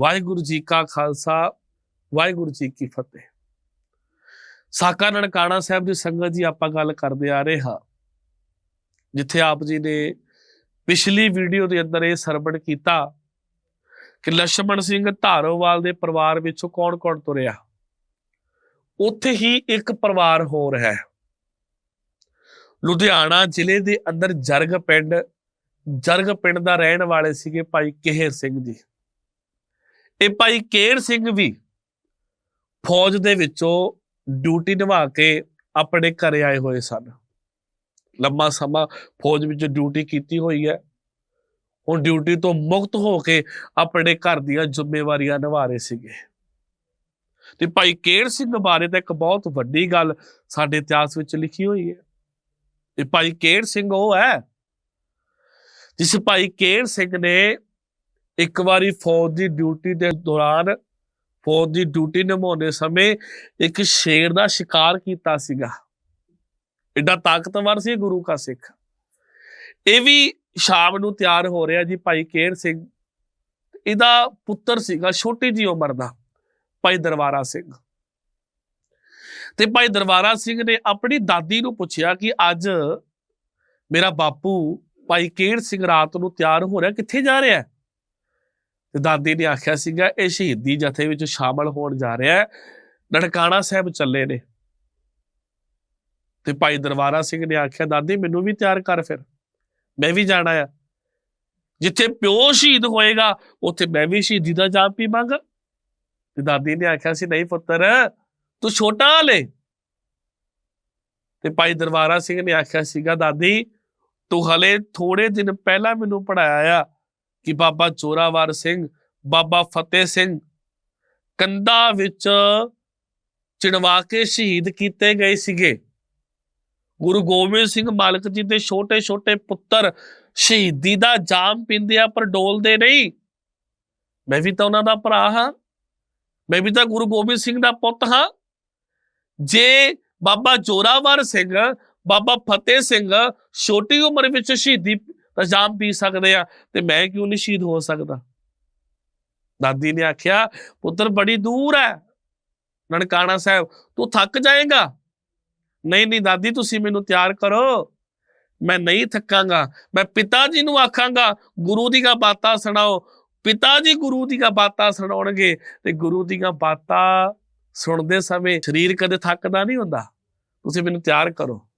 ਵਾਹਿਗੁਰੂ ਜੀ ਕਾ ਖਾਲਸਾ, ਵਾਹਿਗੁਰੂ ਜੀ ਕੀ ਫਤਿਹ। ਸਾਕਾ ਨਨਕਾਣਾ ਸਾਹਿਬ ਦੀ ਸੰਗਤ ਜੀ ਆਪਾਂ ਗੱਲ ਕਰਦੇ ਆ ਰਹੇ ਹਾਂ, ਜਿੱਥੇ ਆਪ ਜੀ ਨੇ ਪਿਛਲੀ ਵੀਡੀਓ ਦੇ ਅੰਦਰ ਇਹ ਸਰਵਣ ਕੀਤਾ ਕਿ ਲక్ష్మణ ਸਿੰਘ ਧਾਰੋਵਾਲ ਦੇ ਪਰਿਵਾਰ ਵਿੱਚੋਂ ਕੌਣ-ਕੌਣ ਤੁਰਿਆ। ਉੱਥੇ ਹੀ ਇੱਕ ਪਰਿਵਾਰ ਹੋਰ ਹੈ। ਲੁਧਿਆਣਾ ਜ਼ਿਲ੍ਹੇ ਦੇ ਅੰਦਰ ਜਰਗ ਪਿੰਡ ਜਰਗ ਪਿੰਡ ਦਾ ਰਹਿਣ ਵਾਲੇ ਸੀਗੇ ਭਾਈ ਕੇਹਰ ਸਿੰਘ ਜੀ। ਇਹ ਭਾਈ ਕੇਰ ਸਿੰਘ ਵੀ ਫੌਜ ਦੇ ਵਿੱਚੋਂ ਡਿਊਟੀ ਨਿਭਾ ਕੇ ਆਪਣੇ ਘਰੇ ਆਏ ਹੋਏ ਸਨ। ਲੰਮਾ ਸਮਾਂ ਫੌਜ ਵਿੱਚ ਡਿਊਟੀ ਕੀਤੀ ਹੋਈ ਹੈ। ਹੁਣ ਡਿਊਟੀ ਤੋਂ ਮੁਕਤ ਹੋ ਕੇ ਆਪਣੇ ਘਰ ਦੀਆਂ ਜ਼ਿੰਮੇਵਾਰੀਆਂ ਨਿਭਾ ਰਹੇ ਸੀਗੇ। ਤੇ ਭਾਈ ਕੇਰ ਸਿੰਘ ਬਾਰੇ ਤਾਂ ਇੱਕ ਬਹੁਤ ਵੱਡੀ ਗੱਲ ਸਾਡੇ ਇਤਿਹਾਸ ਵਿੱਚ ਲਿਖੀ ਹੋਈ ਹੈ। ਇਹ ਭਾਈ ਕੇਰ ਸਿੰਘ ਉਹ ਹੈ ਜਿਸ ਭਾਈ ਕੇਰ ਸਿੰਘ ਨੇ ਇੱਕ ਵਾਰੀ ਫੌਜ ਦੀ ਡਿਊਟੀ ਦੇ ਦੌਰਾਨ ਫੌਜ ਦੀ ਡਿਊਟੀ ਨਿਭਾਉਂਦੇ ਸਮੇਂ ਇੱਕ ਸ਼ੇਰ ਦਾ ਸ਼ਿਕਾਰ ਕੀਤਾ ਸੀਗਾ। ਐਡਾ ਤਾਕਤਵਰ ਸੀ ਗੁਰੂ ਕਾ ਸਿੱਖ। ਇਹ ਵੀ ਸ਼ਾਮ ਨੂੰ ਤਿਆਰ ਹੋ ਰਿਹਾ ਜੀ ਭਾਈ ਕੇਰ ਸਿੰਘ। ਇਹਦਾ ਪੁੱਤਰ ਸੀਗਾ ਛੋਟੀ ਜੀ ਉਮਰ ਦਾ, ਭਾਈ ਦਰਬਾਰਾ ਸਿੰਘ। ਤੇ ਭਾਈ ਦਰਬਾਰਾ ਸਿੰਘ ਨੇ ਆਪਣੀ ਦਾਦੀ ਨੂੰ ਪੁੱਛਿਆ ਕਿ ਅੱਜ ਮੇਰਾ ਬਾਪੂ ਭਾਈ ਕੇਰ ਸਿੰਘ ਰਾਤ ਨੂੰ ਤਿਆਰ ਹੋ ਰਿਹਾ, ਕਿੱਥੇ ਜਾ ਰਿਹਾ ਤੇ ਦਾਦੀ ਨੇ ਆਖਿਆ ਸੀਗਾ, ਇਹ ਸ਼ਹੀਦੀ ਜਥੇ ਵਿੱਚ ਸ਼ਾਮਲ ਹੋਣ ਜਾ ਰਿਹਾ ਹੈ। ਨਨਕਾਣਾ ਸਾਹਿਬ ਚੱਲੇ ਨੇ। ਤੇ ਭਾਈ ਦਰਬਾਰਾ ਸਿੰਘ ਨੇ ਆਖਿਆ, ਦਾਦੀ, ਮੈਨੂੰ ਵੀ ਤਿਆਰ ਕਰ ਫਿਰ। ਮੈਂ ਵੀ ਜਾਣਾ ਆ। ਜਿੱਥੇ ਪਿਓ ਸ਼ਹੀਦ ਹੋਏਗਾ, ਉੱਥੇ ਮੈਂ ਵੀ ਸ਼ਹੀਦੀ ਦਾ ਜਾਮ ਪੀਵਾਂਗਾ। ਤੇ ਦਾਦੀ ਨੇ ਆਖਿਆ ਸੀ, ਨਹੀਂ ਪੁੱਤਰ, ਤੂੰ ਛੋਟਾ ਹਲੇ। ਤੇ ਭਾਈ ਦਰਬਾਰਾ ਸਿੰਘ ਨੇ ਆਖਿਆ ਸੀਗਾ, ਦਾਦੀ, ਤੂੰ ਹਲੇ ਥੋੜੇ ਦਿਨ ਪਹਿਲਾਂ ਮੈਨੂੰ ਪੜਾਇਆ ਆ। ਕਿ ਬਾਬਾ ਚੋਰਾਵਰ ਸਿੰਘ, ਬਾਬਾ ਫਤਿਹ ਸਿੰਘ ਕੰਦਾ ਵਿੱਚ ਚਿਣਵਾ ਕੇ ਸ਼ਹੀਦ ਕੀਤੇ ਗਏ ਸੀਗੇ। ਗੁਰੂ ਗੋਬਿੰਦ ਸਿੰਘ ਮਾਲਕ ਜੀ ਦੇ ਛੋਟੇ ਛੋਟੇ ਪੁੱਤਰ ਸ਼ਹੀਦੀ ਦਾ ਜਾਮ ਪੀਂਦੇ ਆ ਪਰ ਡੋਲਦੇ ਨਹੀਂ। ਮੈਂ ਵੀ ਤਾਂ ਉਹਨਾਂ ਦਾ ਭਰਾ ਹਾਂ। ਮੈਂ ਵੀ ਤਾਂ ਗੁਰੂ ਗੋਬਿੰਦ ਸਿੰਘ ਦਾ ਪੁੱਤ ਹਾਂ। ਜੇ ਬਾਬਾ ਜੋਰਾਵਰ ਸਿੰਘ, ਬਾਬਾ ਫਤਿਹ ਸਿੰਘ ਛੋਟੀ ਉਮਰ ਵਿੱਚ ਸ਼ਹੀਦੀ ਦਾ ਜਾਮ ਪੀ ਸਕਦੇ ਆ। ਤੇ ਮੈਂ ਕਿਉਂ ਨਹੀਂ ਸ਼ਹੀਦ ਹੋ ਸਕਦਾ? ਦਾਦੀ ਨੇ ਆਖਿਆ, ਪੁੱਤਰ, ਬੜੀ ਦੂਰ ਹੈ ਨਨਕਾਣਾ ਸਾਹਿਬ। ਤੂੰ ਥੱਕ ਜਾਏਗਾ? ਨਹੀਂ ਨਹੀਂ ਦਾਦੀ, ਤੁਸੀਂ ਮੈਨੂੰ ਤਿਆਰ ਕਰੋ। ਮੈਂ ਨਹੀਂ ਥੱਕਾਂਗਾ। ਮੈਂ ਪਿਤਾ ਜੀ ਨੂੰ ਆਖਾਂਗਾ, ਗੁਰੂ ਦੀਆਂ ਬਾਤਾਂ ਸੁਣਾਓ। ਪਿਤਾ ਜੀ ਗੁਰੂ ਦੀਆਂ ਬਾਤਾਂ ਸੁਣਾਉਣਗੇ ਤੇ ਗੁਰੂ ਦੀਆਂ ਬਾਤਾਂ ਸੁਣਦੇ ਸਮੇਂ ਸਰੀਰ ਕਦੇ ਥੱਕਦਾ ਨਹੀਂ ਹੁੰਦਾ। ਤੁਸੀਂ ਮੈਨੂੰ ਤਿਆਰ ਕਰੋ।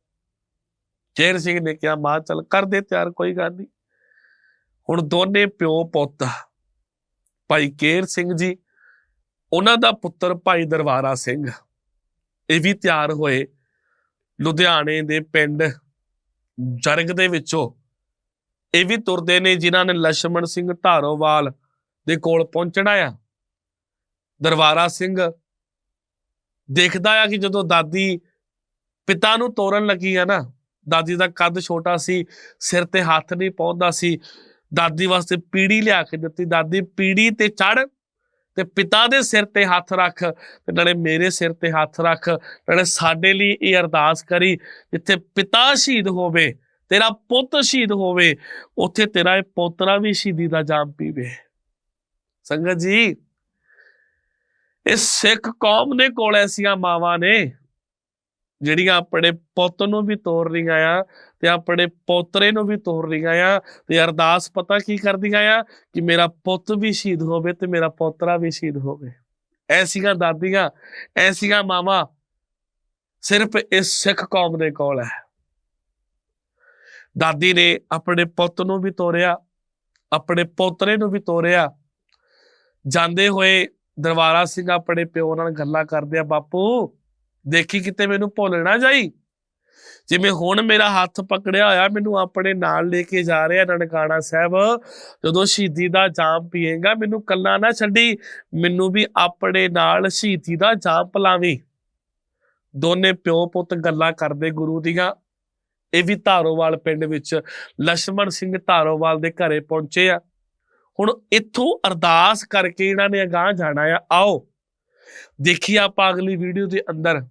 ਚੇਰ ਸਿੰਘ ਨੇ ਕਿਹਾ, ਮਾਂ, ਚਲ ਕਰ ਦੇ ਤਿਆਰ, ਕੋਈ ਗੱਲ ਨਹੀਂ ਹੁਣ ਦੋਨੇ ਪਿਓ ਪੁੱਤ ਭਾਈ ਕੇਰ ਸਿੰਘ ਜੀ, ਉਹਨਾਂ ਦਾ ਪੁੱਤਰ ਭਾਈ ਦਰਬਾਰਾ ਸਿੰਘ। ਇਹ ਵੀ ਤਿਆਰ ਹੋਏ ਲੁਧਿਆਣੇ ਦੇ ਪਿੰਡ ਜਰਗ ਦੇ ਵਿੱਚੋਂ। ਇਹ ਵੀ ਤੁਰਦੇ ਨੇ, ਜਿਨ੍ਹਾਂ ਨੇ ਲਸ਼ਮਣ ਸਿੰਘ ਧਾਰੋਵਾਲ ਦੇ ਕੋਲ ਪਹੁੰਚਣਾ ਆ। ਦਰਬਾਰਾ ਸਿੰਘ ਦੇਖਦਾ ਆ ਕਿ ਜਦੋਂ ਦਾਦੀ ਪਿਤਾ ਨੂੰ ਤੋਰਨ ਲੱਗੀ ਆ ਨਾ ਦਾਦੀ ਦਾ ਕੱਦ ਛੋਟਾ ਸੀ, ਸਿਰ ਤੇ ਹੱਥ ਨਹੀਂ ਪਹੁੰਚਦਾ ਸੀ। ਦਾਦੀ ਵਾਸਤੇ ਪੀੜੀ ਲਿਆ ਕੇ ਦਿੱਤੀ। ਦਾਦੀ, ਪੀੜੀ ਤੇ ਚੜ ਤੇ ਪਿਤਾ ਦੇ ਸਿਰ ਤੇ ਹੱਥ ਰੱਖ ਤੇ ਨਾਲੇ ਮੇਰੇ ਸਿਰ ਤੇ ਹੱਥ ਰੱਖ। ਨਾਲੇ ਸਾਡੇ ਲਈ ਇਹ ਅਰਦਾਸ ਕਰੀ, ਜਿੱਥੇ ਪਿਤਾ ਸ਼ਹੀਦ ਹੋਵੇ, ਤੇਰਾ ਪੁੱਤ ਸ਼ਹੀਦ ਹੋਵੇ, ਉੱਥੇ ਤੇਰਾ ਇਹ ਪੋਤਰਾ ਵੀ ਸ਼ਹੀਦੀ ਦਾ ਜਾਮ ਪੀਵੇ। ਸੰਗਤ ਜੀ, ਇਹ ਸਿੱਖ ਕੌਮ ਦੇ ਕੋਲ ਐਸੀਆਂ ਮਾਵਾਂ ਨੇ ਜਿਹੜੀਆਂ ਆਪਣੇ ਪੁੱਤ ਨੂੰ ਵੀ ਤੋਰ ਰਹੀਆਂ ਆ ਤੇ ਆਪਣੇ ਪੋਤਰੇ ਨੂੰ ਵੀ ਤੋਰ ਰਹੀਆਂ ਆ ਤੇ ਅਰਦਾਸ ਪਤਾ ਕੀ ਕਰਦੀਆਂ ਆ? ਕਿ ਮੇਰਾ ਪੁੱਤ ਵੀ ਸ਼ਹੀਦ ਹੋਵੇ ਤੇ ਮੇਰਾ ਪੋਤਰਾ ਵੀ ਸ਼ਹੀਦ ਹੋਵੇ। ਐਸੀਆਂ ਦਾਦੀਆਂ ਐਸੀਆਂ ਮਾਵਾਂ। ਸਿਰਫ ਇਸ ਸਿੱਖ ਕੌਮ ਦੇ ਕੋਲ ਹੈ ਦਾਦੀ ਨੇ ਆਪਣੇ ਪੁੱਤ ਨੂੰ ਵੀ ਤੋਰਿਆ, ਆਪਣੇ ਪੋਤਰੇ ਨੂੰ ਵੀ ਤੋਰਿਆ। ਜਾਂਦੇ ਹੋਏ ਦਰਬਾਰਾ ਸਿੰਘ ਆਪਣੇ ਪਿਓ ਨਾਲ ਗੱਲਾਂ ਕਰਦੇ ਆ, ਬਾਪੂ ਦੇਖੀ ਕਿਤੇ ਮੈਨੂੰ ਭੁੱਲ ਨਾ ਜਾਈ। ਜਿਵੇਂ ਹੁਣ ਮੇਰਾ ਹੱਥ ਪਕੜਿਆ ਹੋਇਆ, ਮੈਨੂੰ ਆਪਣੇ ਨਾਲ ਲੈ ਕੇ ਜਾ ਰਿਹਾ ਨਨਕਾਣਾ ਸਾਹਿਬ। ਜਦੋਂ ਸ਼ਹੀਦੀ ਦਾ ਜਾਮ ਪੀਏਗਾ, ਮੈਨੂੰ ਕੱਲਾ ਨਾ ਛੱਡੀ, ਮੈਨੂੰ ਵੀ ਆਪਣੇ ਨਾਲ ਸ਼ਹੀਦੀ ਦਾ ਜਾਮ ਪਲਾਵੀ। ਦੋਨੇ ਪਿਓ ਪੁੱਤ ਗੱਲਾਂ ਕਰਦੇ ਗੁਰੂ ਦੀਆਂ। ਇਹ ਵੀ ਧਾਰੋਵਾਲ ਪਿੰਡ ਵਿੱਚ ਲక్ష్మణ ਸਿੰਘ ਧਾਰੋਵਾਲ ਦੇ ਘਰੇ ਪਹੁੰਚੇ ਆ। ਹੁਣ ਇੱਥੋਂ ਅਰਦਾਸ ਕਰਕੇ ਇਹਨਾਂ ਨੇ ਅਗਾਹ ਜਾਣਾ ਆ। ਆਓ ਦੇਖੀ ਆਪਾਂ ਅਗਲੀ ਵੀਡੀਓ ਦੇ ਅੰਦਰ।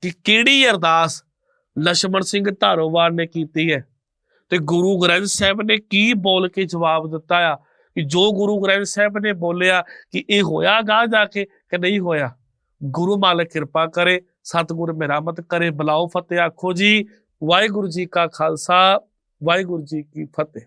ਕਿ ਕਿਹੜੀ ਅਰਦਾਸ ਲਸ਼ਮਣ ਸਿੰਘ ਧਾਰੋਵਾਲ ਨੇ ਕੀਤੀ ਹੈ? ਤੇ ਗੁਰੂ ਗ੍ਰੰਥ ਸਾਹਿਬ ਨੇ ਕੀ ਬੋਲ ਕੇ ਜਵਾਬ ਦਿੱਤਾ ਆ? ਕਿ ਜੋ ਗੁਰੂ ਗ੍ਰੰਥ ਸਾਹਿਬ ਨੇ ਬੋਲਿਆ ਕਿ ਇਹ ਹੋਇਆ ਗਾ ਜਾ ਕੇ ਕਿ ਨਹੀਂ ਹੋਇਆ? ਗੁਰੂ ਮਾਲਕ ਕਿਰਪਾ ਕਰੇ, ਸਤਿਗੁਰ ਮਤ ਕਰੇ, ਬਲਾਓ ਫਤਿਹ ਆਖੋ ਜੀ। ਵਾਹਿਗੁਰੂ ਜੀ ਕਾ ਖਾਲਸਾ, ਵਾਹਿਗੁਰੂ ਜੀ ਕੀ ਫਤਿਹ।